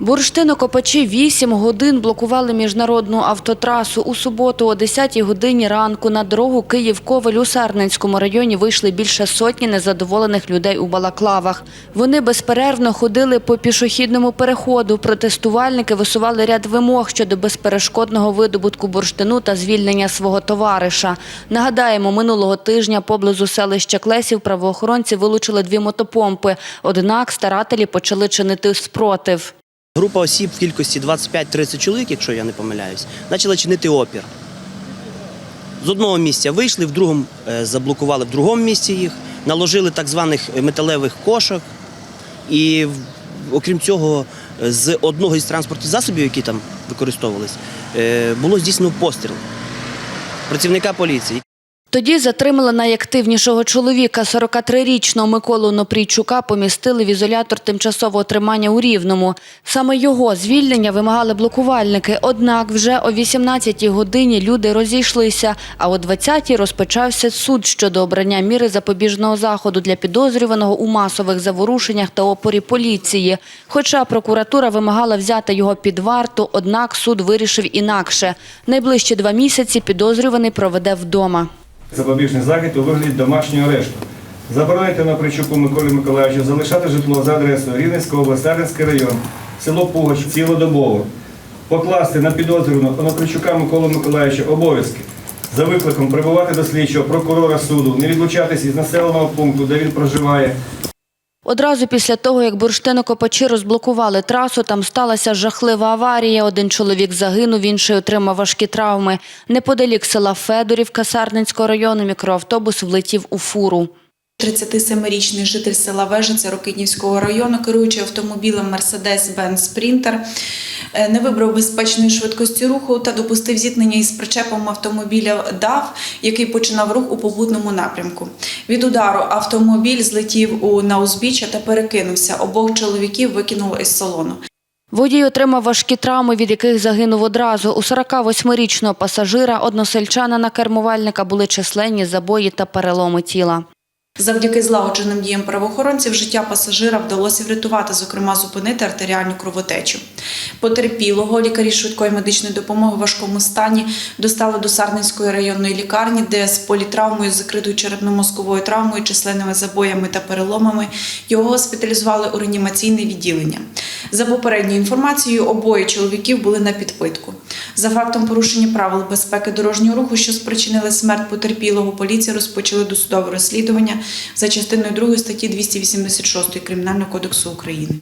Бурштинокопачі 8 годин блокували міжнародну автотрасу. У суботу о 10-й годині ранку на дорогу Київ-Ковель у Сарненському районі вийшли більше сотні незадоволених людей у балаклавах. Вони безперервно ходили по пішохідному переходу. Протестувальники висували ряд вимог щодо безперешкодного видобутку бурштину та звільнення свого товариша. Нагадаємо, минулого тижня поблизу селища Клесів правоохоронці вилучили дві мотопомпи. Однак старателі почали чинити спротив. Група осіб в кількості 25-30 чоловік, якщо я не помиляюсь, почала чинити опір. З одного місця вийшли, в другому е, заблокували в другому місці їх, наложили так званих металевих кошок. І окрім цього, е, з одного із транспортних засобів, які там використовувались, е, було здійснено постріл працівника поліції. Тоді затримали найактивнішого чоловіка, 43-річного Миколу Нопрійчука, помістили в ізолятор тимчасового тримання у Рівному. Саме його звільнення вимагали блокувальники. Однак вже о 18-й годині люди розійшлися, а о 20-й розпочався суд щодо обрання міри запобіжного заходу для підозрюваного у масових заворушеннях та опорі поліції. Хоча прокуратура вимагала взяти його під варту, однак суд вирішив інакше. Найближчі два місяці підозрюваний проведе вдома. Запобіжний захід у вигляді домашнього арешту. Заборонити на причуку Миколі Миколаївичу залишати житло за адресою Рівненська область, район, село Пугач цілодобово. Покласти на підозрюваного Напричука Миколу Миколаївича обов'язки за викликом прибувати до слідчого прокурора суду, не відлучатись із населеного пункту, де він проживає, Одразу після того, як бурштинокопачі розблокували трасу, там сталася жахлива аварія. Один чоловік загинув, інший отримав важкі травми. Неподалік села Федорівка Сарненського району мікроавтобус влетів у фуру. 37-річний житель села Вежиця Рокитнівського району, керуючи автомобілем Mercedes-Benz Sprinter, е, не вибрав безпечної швидкості руху та допустив зіткнення із причепом автомобіля DAF, який починав рух у попутному напрямку. Від удару автомобіль злетів у на узбіччя та перекинувся. Обох чоловіків викинуло із салону. Водій отримав важкі травми, від яких загинув одразу. У 48-річного пасажира, односельчана на кермувальника були численні забої та переломи тіла. Завдяки злагодженим діям правоохоронців життя пасажира вдалося врятувати, зокрема зупинити артеріальну кровотечу. Потерпілого лікарі швидкої медичної допомоги в важкому стані достали до Сарненської районної лікарні, де з політравмою, закритою черепно-мозковою травмою, численними забоями та переломами його госпіталізували у реанімаційне відділення. За попередньою інформацією, обоє чоловіків були на підпитку. За фактом порушення правил безпеки дорожнього руху, що спричинили смерть потерпілого, поліція розпочали досудове розслідування за частиною 2 статті 286 Кримінального кодексу України.